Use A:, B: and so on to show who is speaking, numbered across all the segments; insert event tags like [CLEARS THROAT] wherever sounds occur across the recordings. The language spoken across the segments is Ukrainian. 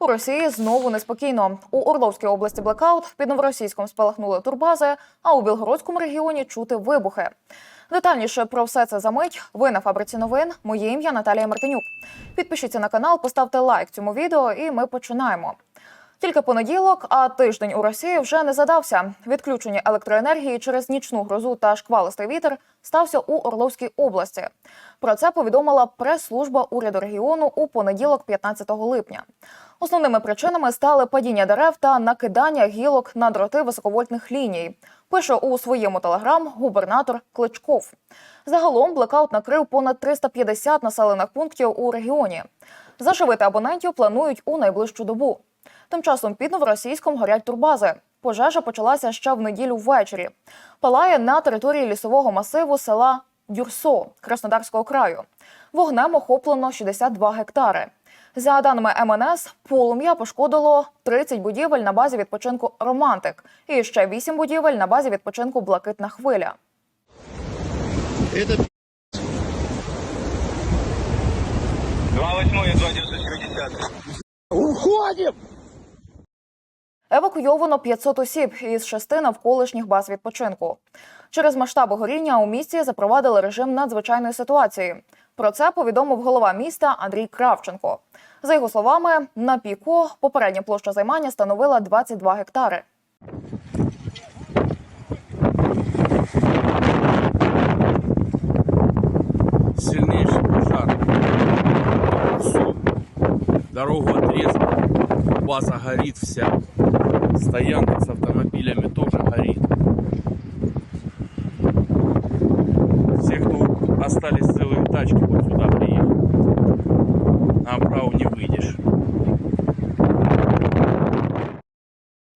A: У Росії знову неспокійно. У Орловській області блекаут, під новоросійськом спалахнули турбази, а у Білгородському регіоні чути вибухи. Детальніше про все це за мить. Ви на фабриці новин. Моє ім'я Наталія Мартинюк. Підпишіться на канал, поставте лайк цьому відео, і ми починаємо. Тільки понеділок, а тиждень у Росії вже не задався. Відключення електроенергії через нічну грозу та шквалистий вітер стався у Орловській області. Про це повідомила прес-служба уряду регіону у понеділок, 15 липня. Основними причинами стали падіння дерев та накидання гілок на дроти високовольтних ліній. Пише у своєму телеграм губернатор Кличков. Загалом блекаут накрив понад 350 населених пунктів у регіоні. Заживити абонентів планують у найближчу добу. Тим часом під новоросійськом горять турбази. Пожежа почалася ще в неділю ввечері. Палає на території лісового масиву села Дюрсо Краснодарського краю. Вогнем охоплено 62 гектари. За даними МНС, полум'я пошкодило 30 будівель на базі відпочинку Романтик і ще 8 будівель на базі відпочинку Блакитна хвиля.
B: Это
C: 2,8 и 2,960.
B: уходим!
A: Евакуйовано 500 осіб із шести навколишніх баз відпочинку. Через масштаби горіння у місті запровадили режим надзвичайної ситуації. Про це повідомив голова міста Андрій Кравченко. За його словами, на піку попередня площа займання становила 22 гектари.
D: сильнейший пожар. Дорогу отрезали, база горит вся. Стоянка с автомобилями тоже горит. Все, кто остались целые тачки, вот сюда приехали. На оправу не выйдешь.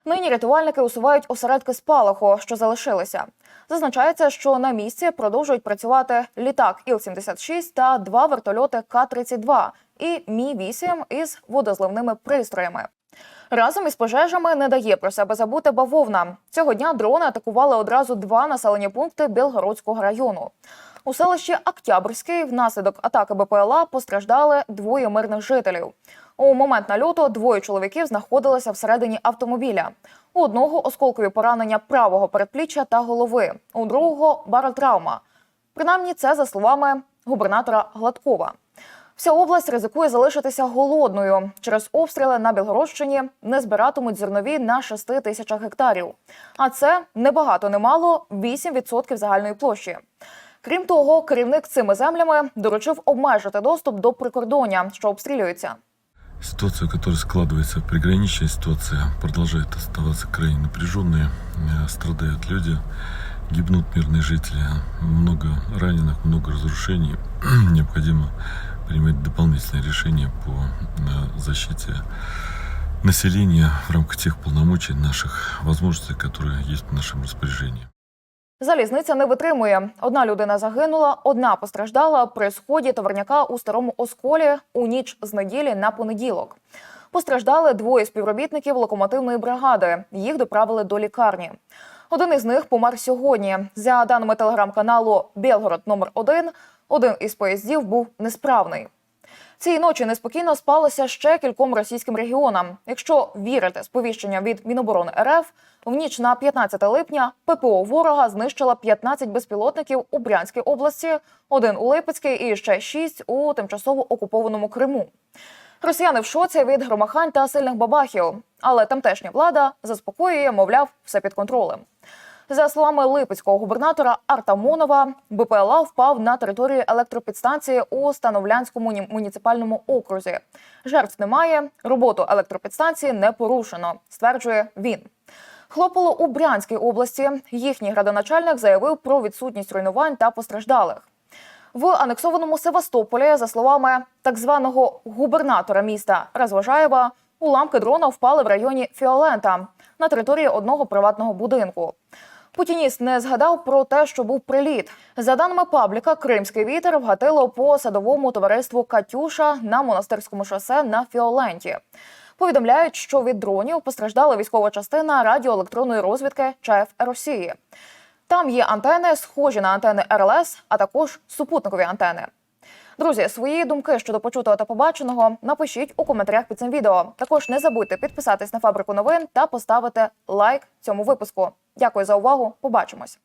A: Нині рятувальники усувають осередки спалаху, що залишилися. Зазначається, що на місці продовжують працювати літак Іл-76 та два вертольоти К-32 і Мі-8 із водозливними пристроями. Разом із пожежами не дає про себе забути бавовна. Цього дня дрони атакували одразу два населені пункти Білгородського району. У селищі Октябрьський внаслідок атаки БПЛА постраждали двоє мирних жителів. У момент нальоту двоє чоловіків знаходилися всередині автомобіля. У одного осколкові поранення правого передпліччя та голови, у другого баротравма. Принаймні, це за словами губернатора Гладкова. Вся область ризикує залишитися голодною. Через обстріли на Білгородщині не збиратимуть зернові на 6 тисячах гектарів. А це не багато, не мало 8% загальної площі. Крім того, керівник цими землями доручив обмежити доступ до прикордоння, що обстрілюється.
E: Ситуация, которая складывается, приграничная ситуация, продолжает оставаться крайне напряженной. Э, Страдают люди, гибнут мирные жители, много раненых, много разрушений. [CLEARS THROAT] Необходимо принимать дополнительные решения по э, защите населения в рамках тех полномочий наших возможностей, которые есть в нашем распоряжении.
A: Залізниця не витримує. Одна людина загинула, одна постраждала при сході товарняка у старому осколі у ніч з неділі на понеділок. Постраждали двоє співробітників локомотивної бригади. Їх доправили до лікарні. Один із них помер сьогодні. За даними телеграм-каналу Білгород номер 1 один із поїздів був несправний. Цієї ночі неспокійно спалося ще кільком російським регіонам. Якщо вірити сповіщенням від Міноборони РФ, в ніч на 15 липня ППО ворога знищила 15 безпілотників у Брянській області, один у Липецькій і ще шість у тимчасово окупованому Криму. Росіяни в шоці від громахань та сильних бабахів, але тамтешня влада заспокоює, мовляв, все під контролем. За словами липецького губернатора Артамонова, БПЛА впав на територію електропідстанції у Становлянському муніципальному окрузі. Жертв немає, роботу електропідстанції не порушено, стверджує він. Хлопало у Брянській області. Їхній градоначальник заявив про відсутність руйнувань та постраждалих. В анексованому Севастополі, за словами так званого губернатора міста Розважаєва, уламки дрона впали в районі Фіолента на території одного приватного будинку. Путініст не згадав про те, що був приліт. За даними пабліка, кримський вітер вгатило по садовому товариству Катюша на монастирському шосе на Фіоленті. Повідомляють, що від дронів постраждала військова частина радіоелектронної розвідки ЧАЕФ Росії. Там є антени, схожі на антени РЛС, а також супутникові антени. Друзі, свої думки щодо почутого та побаченого напишіть у коментарях під цим відео. Також не забудьте підписатись на фабрику новин та поставити лайк цьому випуску. Дякую за увагу. Побачимось.